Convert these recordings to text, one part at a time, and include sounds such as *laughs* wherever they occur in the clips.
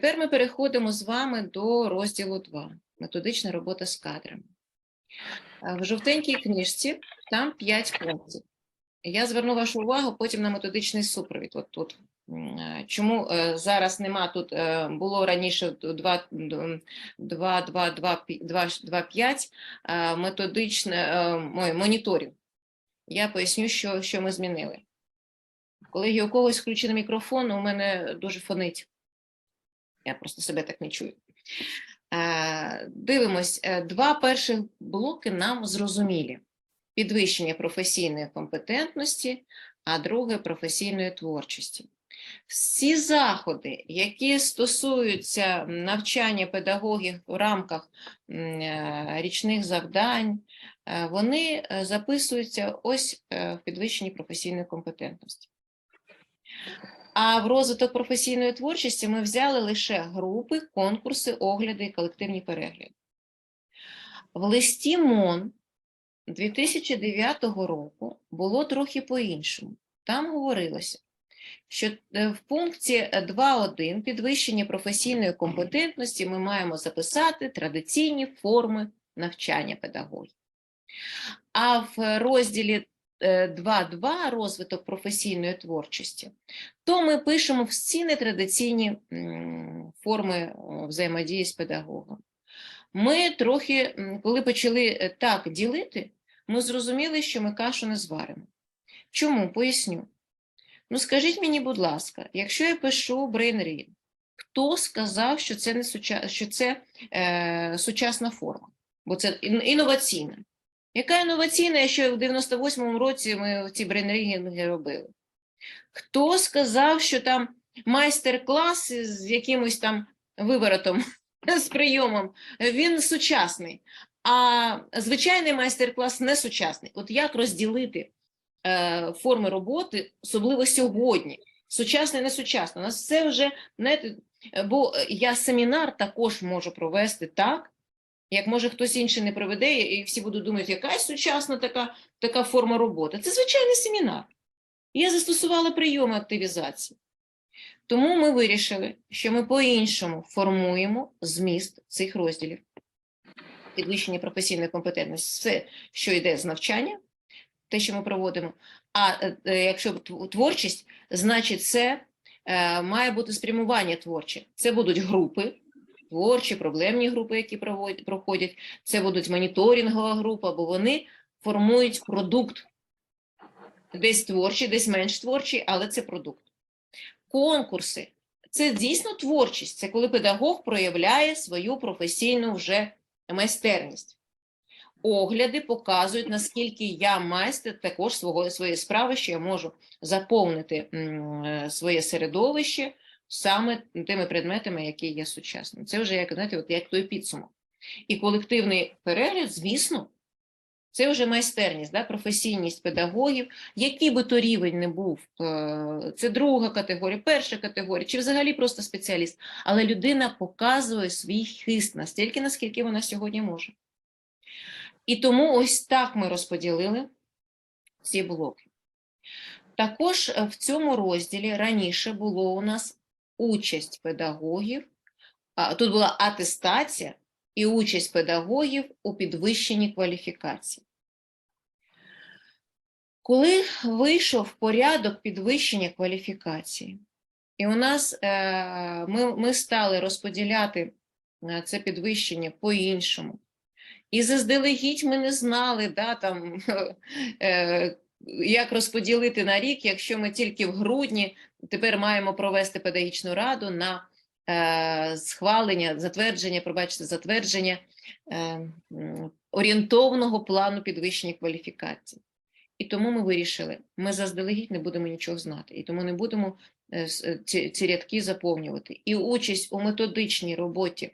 Тепер ми переходимо з вами до розділу 2 методична робота з кадрами. В жовтенькій книжці там 5 пунктів. Я зверну вашу увагу потім на методичний супровід. От тут. Чому е, зараз нема тут, е, було раніше 2, 2, 2, 2, 2, 5 методичне е, ой, моніторинг. Я поясню, що, що ми змінили. Коли у когось включений мікрофон, у мене дуже фонить. Я просто себе так не чую. Е, Дивимось, е, два перших блоки нам зрозумілі: підвищення професійної компетентності, а друге професійної творчості. Всі заходи, які стосуються навчання педагогів в рамках е, річних завдань, вони записуються ось в підвищенні професійної компетентності. А в розвиток професійної творчості ми взяли лише групи, конкурси, огляди і колективні перегляди. В листі МОН 2009 року було трохи по-іншому. Там говорилося, що е, в пункті 2.1 підвищення професійної компетентності ми маємо записати традиційні форми навчання педагогів. А в розділі 2.2 розвиток професійної творчості, то ми пишемо всі нетрадиційні форми е, взаємодії з педагогом. Ми трохи, коли почали е, так ділити, ми зрозуміли, що ми кашу не зваримо. Чому? Поясню. Ну, скажіть мені, будь ласка, якщо я пишу брейнрід, хто сказав, що це не суча... що це е, сучасна форма? Бо це інноваційна. Яка інноваційна, якщо в 98-му році ми ці брейнрінги робили? Хто сказав, що там майстер-клас з якимось там виворотом, *laughs* з прийомом, він сучасний, а звичайний майстер-клас не сучасний. От як розділити е, форми роботи, особливо сьогодні? Сучасне, не сучасне. У нас все вже, знаєте, бо я семінар також можу провести так, як може хтось інший не проведе, і всі будуть думати, яка сучасна така, така форма роботи. Це звичайний семінар. Я застосувала прийоми активізації. Тому ми вирішили, що ми по-іншому формуємо зміст цих розділів. Підвищення професійної компетентності все, що йде з навчання, те, що ми проводимо. А е, е, якщо творчість, значить, це е, має бути спрямування творче. Це будуть групи, творчі, проблемні групи, які проходять, це будуть моніторингова група, бо вони формують продукт. Десь творчий, десь менш творчий, але це продукт. Конкурси це дійсно творчість, це коли педагог проявляє свою професійну вже майстерність. Огляди показують, наскільки я майстер також свого, своєї справи, що я можу заповнити е, своє середовище саме тими предметами, які є сучасними. Це вже як знаєте, от як той підсумок. І колективний перегляд, звісно, це вже майстерність, да, професійність педагогів, який би то рівень не був, е, це друга категорія, перша категорія, чи взагалі просто спеціаліст. Але людина показує свій хист настільки, наскільки вона сьогодні може. І тому ось так ми розподілили ці блоки. Також е, в цьому розділі раніше було у нас участь педагогів, тут була атестація і участь педагогів у підвищенні кваліфікації. Коли вийшов порядок підвищення кваліфікації, і у нас е, ми, ми стали розподіляти е, це підвищення по-іншому. І заздалегідь ми не знали, да, там, *laughs* е, як розподілити на рік, якщо ми тільки в грудні тепер маємо провести педагогічну раду на е, схвалення, затвердження, пробачте, затвердження е, орієнтовного плану підвищення кваліфікації. І тому ми вирішили, ми заздалегідь не будемо нічого знати, і тому не будемо е, е, ці, ці рядки заповнювати. І участь у методичній роботі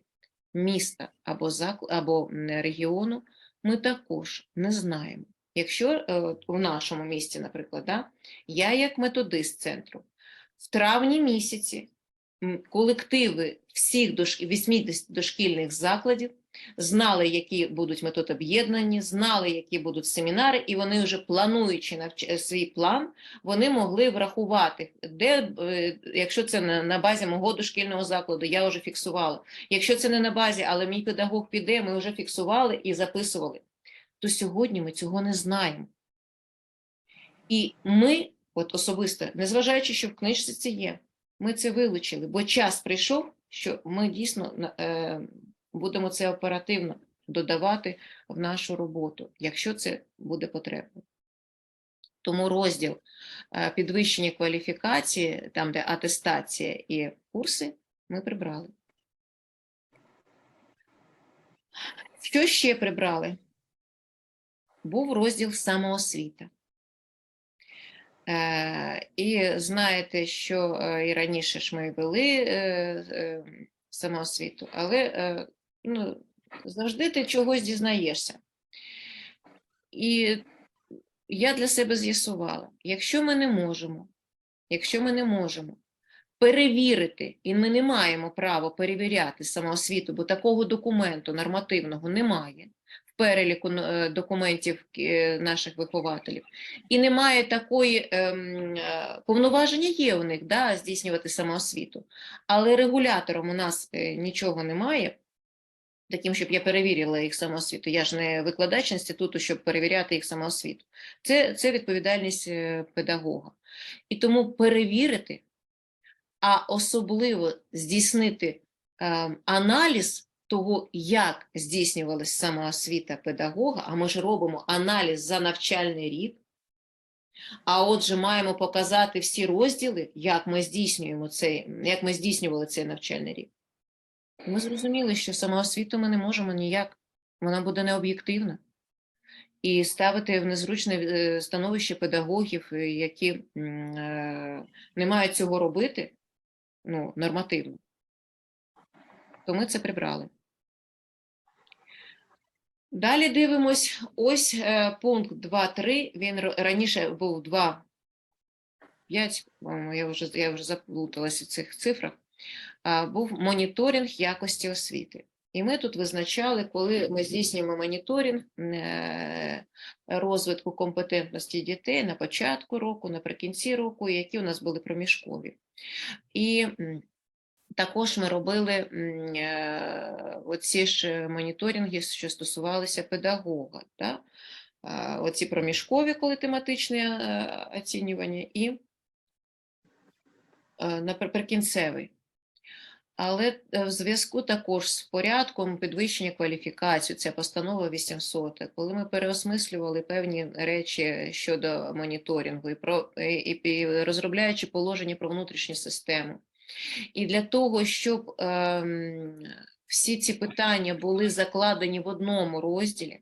міста або, закл... або регіону ми також не знаємо. Якщо е, у нашому місті, наприклад, да, я як методист центру в травні місяці колективи всіх дош... 80 дошкільних закладів знали, які будуть метод об'єднані, знали, які будуть семінари, і вони вже плануючи навч... е, свій план, вони могли врахувати, де, е, якщо це на, на базі мого дошкільного закладу, я вже фіксувала. Якщо це не на базі, але мій педагог піде, ми вже фіксували і записували. То сьогодні ми цього не знаємо. І ми, от особисто, незважаючи, що в книжці це є, ми це вилучили, бо час прийшов, що ми дійсно е, будемо це оперативно додавати в нашу роботу, якщо це буде потрібно. Тому розділ е, підвищення кваліфікації, там де атестація і курси, ми прибрали. Що ще прибрали? Був розділ самоосвіта. Е, І знаєте, що е, і раніше ж ми вели е, самоосвіту, але ну, завжди ти чогось дізнаєшся. І я для себе з'ясувала, якщо ми не можемо, якщо ми не можемо перевірити, і ми не маємо права перевіряти самоосвіту, бо такого документу нормативного немає переліку е, документів е, наших вихователів, і немає такої ем, е, повноваження є у них да, здійснювати самоосвіту, але регулятором у нас нічого немає. Таким, щоб я перевірила їх самоосвіту. Я ж не викладач інституту, щоб перевіряти їх самоосвіту. Це, це відповідальність педагога. І тому перевірити, а особливо здійснити е, аналіз того, як здійснювалася самоосвіта педагога, а ми ж робимо аналіз за навчальний рік. А отже, маємо показати всі розділи, як ми здійснюємо цей, як ми здійснювали цей навчальний рік. Ми зрозуміли, що самоосвіту ми не можемо ніяк, вона буде необ'єктивна. І ставити в незручне е, становище педагогів, е, які е, не мають цього робити, ну, нормативно. То ми це прибрали. Далі дивимось, ось е, пункт 2.3, він раніше був 2.5, я вже, я вже заплуталася в цих цифрах, був моніторинг якості освіти. І ми тут визначали, коли ми здійснюємо моніторинг е, розвитку компетентності дітей на початку року, наприкінці року, які у нас були проміжкові. І також ми робили е, оці ж моніторинги, що стосувалися педагога. Да? Оці проміжкові, коли тематичне е, оцінювання, і е, наприкінцевий. Але е, в зв'язку також з порядком підвищення кваліфікації, це постанова 800, коли ми переосмислювали певні речі щодо моніторингу і, про, і, і розробляючи положення про внутрішню систему. І для того, щоб ем, всі ці питання були закладені в одному розділі,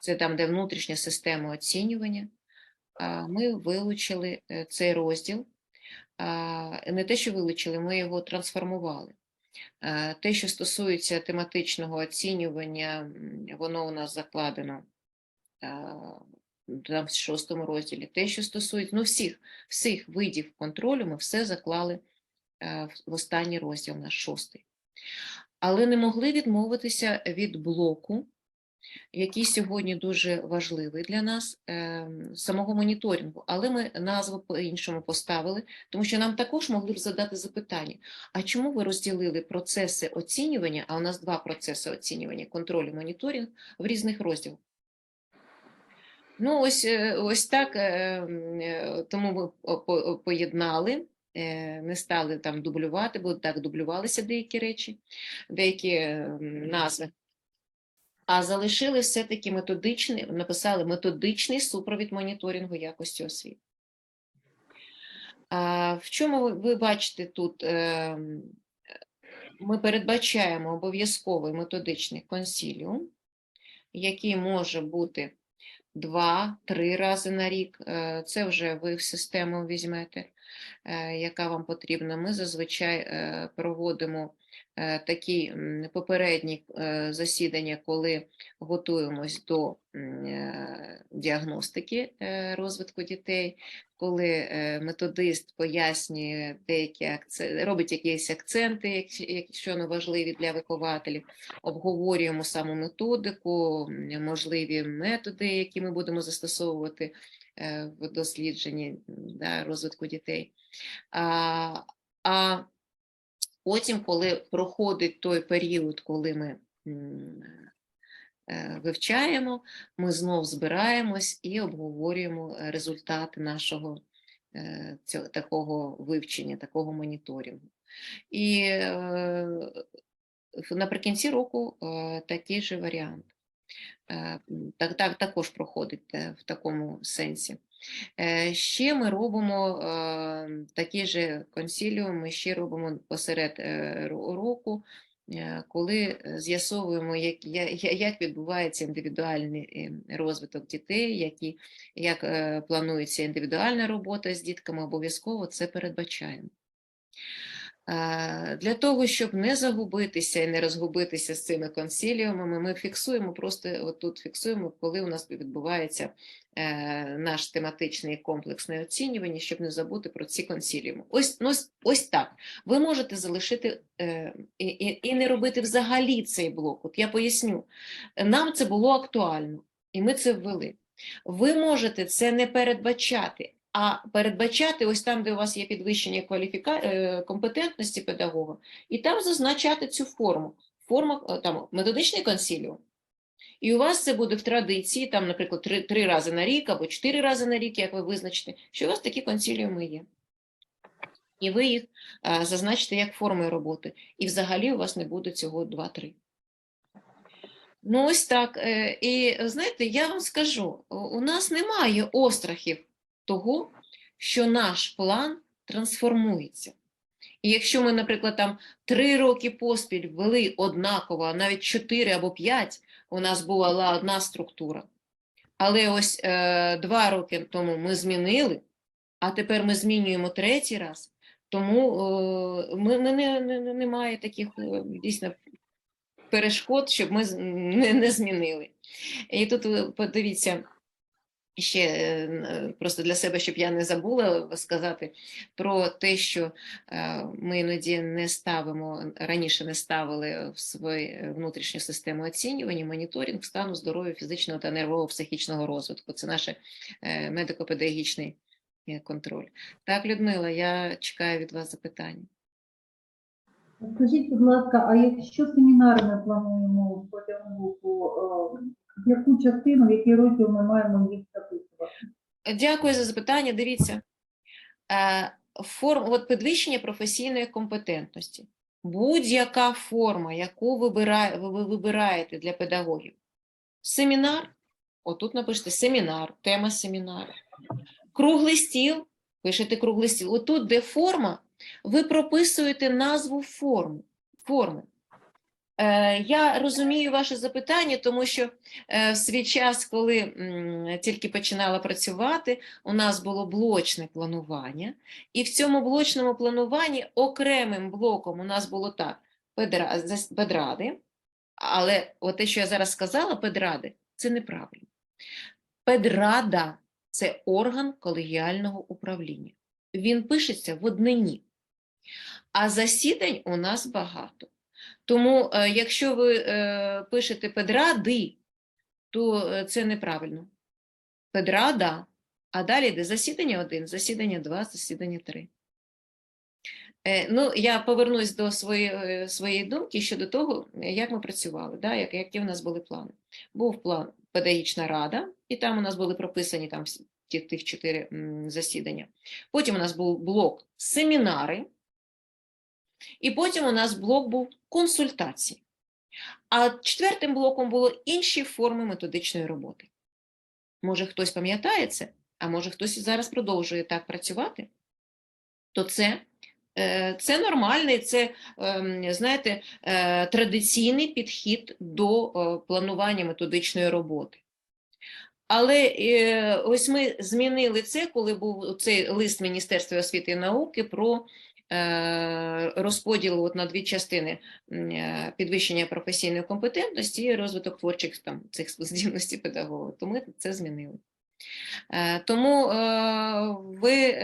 це там, де внутрішня система оцінювання, а, ми вилучили е, цей розділ. А, Не те, що вилучили, ми його трансформували. Е, Те, що стосується тематичного оцінювання, воно у нас закладено там в шостому розділі. Те, що стосується ну, всіх, всіх видів контролю, ми все заклали е, в- в останній розділ, наш шостий. Але не могли відмовитися від блоку, який сьогодні дуже важливий для нас, ем, самого моніторингу. Але ми назву по-іншому поставили, тому що нам також могли б задати запитання: а чому ви розділили процеси оцінювання, а у нас два процеси оцінювання, контроль і моніторинг в різних розділах? Ну, ось, е, ось так, е, е, тому ми по- по- поєднали, е, не стали там дублювати, бо так дублювалися деякі речі, деякі е, назви. А залишили все-таки методичний, написали методичний супровід моніторингу якості освіти. А в чому ви, ви бачите тут? ем, Ми передбачаємо обов'язковий методичний консіліум, який може бути два-три рази на рік. е, Це вже ви в систему візьмете. Е, яка вам потрібна, ми зазвичай е, проводимо е, такі попередні засідання, коли готуємось до діагностики розвитку дітей, коли методист пояснює деякі акценти, робить якісь акценти, якщо- не важливі для вихователів, обговорюємо саму методику, можливі методи, які ми будемо застосовувати в дослідженні да, розвитку дітей. А, а потім, коли проходить той період, коли ми е, вивчаємо, ми знов збираємось і обговорюємо е, результати нашого е, цього, такого вивчення, такого моніторингу. І е, наприкінці року е, такий же варіант. Е, м, Так, так, також проходить е, в такому сенсі. Е, Ще ми робимо е, такі ж консіліуми, ще робимо посеред е, року, е, коли з'ясовуємо, як, як відбувається індивідуальний е, розвиток дітей, які, як е, планується індивідуальна робота з дітками, обов'язково це передбачаємо. Е, Для того, щоб не загубитися і не розгубитися з цими консіліумами, ми фіксуємо просто отут фіксуємо, коли у нас відбувається е, наш тематичний комплексне оцінювання, щоб не забути про ці консіліуми. Ось, ну, ось, ось так. Ви можете залишити е, і, і, і не робити взагалі цей блок. От я поясню, нам це було актуально, і ми це ввели. Ви можете це не передбачати, а передбачати ось там, де у вас є підвищення кваліфіка... е, компетентності педагога, і там зазначати цю форму. Форма е, там методичний консіліум. І у вас це буде в традиції, там, наприклад, три, три рази на рік або чотири рази на рік, як ви визначите, що у вас такі консіліуми є. І ви їх е, зазначите як формою роботи. І взагалі у вас не буде цього 2-3. Ну, ось так. І знаєте, я вам скажу: у нас немає острахів того, що наш план трансформується. І якщо ми, наприклад, там три роки поспіль ввели однаково, навіть чотири або п'ять, у нас була одна структура. Але ось е, два роки тому ми змінили, а тепер ми змінюємо третій раз. Тому е, ми, не, не, не, немає таких е, дійсно перешкод, щоб ми не, не змінили. І тут подивіться. Ще е, просто для себе, щоб я не забула сказати про те, що е, ми іноді не ставимо раніше не ставили в свою внутрішню систему оцінювання, моніторинг стану здоров'я фізичного та нервово-психічного розвитку. Це наш е, медико-педагогічний е, контроль. Так, Людмила, я чекаю від вас запитання. Скажіть, будь ласка, а якщо семінари ми плануємо протягом року, е, яку частину, в який розділ ми маємо їх записувати? Дякую за запитання. Дивіться, е, форм, от підвищення професійної компетентності. Будь-яка форма, яку ви вибираєте для педагогів. Семінар, отут напишете семінар, тема семінару. Круглий стіл, пишете круглий стіл. Отут, де форма, ви прописуєте назву форми. форми. Е, Я розумію ваше запитання, тому що е, в свій час, коли тільки починала працювати, у нас було блочне планування, і в цьому блочному плануванні окремим блоком у нас було так: педради, але те, що я зараз сказала, педради, це неправильно. Педрада це орган колегіального управління. Він пишеться в однині. А засідань у нас багато. Тому, е, якщо ви е, пишете педради, то е, це неправильно. Педрада, а далі йде засідання 1, засідання 2, засідання 3. Е, Ну, я повернусь до своєї, своєї думки щодо того, як ми працювали, да, як, які у нас були плани. Був план педагогічна рада, і там у нас були прописані там ті, тих чотири засідання. Потім у нас був блок семінари, і потім у нас блок був консультації. А четвертим блоком було інші форми методичної роботи. Може, хтось пам'ятає це, а може хтось зараз продовжує так працювати, то це, е, це нормальний, це, ем, знаєте, е, традиційний підхід до е, планування методичної роботи. Але ось ми змінили це, коли був цей лист Міністерства освіти і науки про е, розподіл от на дві частини е, підвищення професійної компетентності і розвиток творчих там, цих *laughs* здібностей педагога. То ми це змінили. Е, Тому ви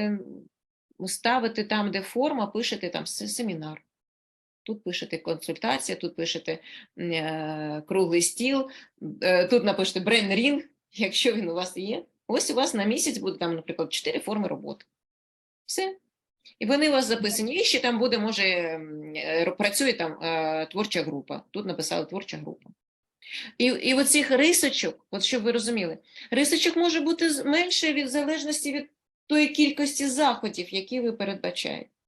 ставите там, де форма, пишете там семінар. Тут пишете консультація, тут пишете круглий стіл, тут напишете брейн-рінг, якщо він у вас є. Ось у вас на місяць буде там, наприклад, чотири форми роботи. Все. І вони у вас записані. І ще там буде, може, е, працює там е, творча група. Тут написали творча група. І, і оцих рисочок, от щоб ви розуміли, рисочок може бути менше від залежності від тої кількості заходів, які ви передбачаєте.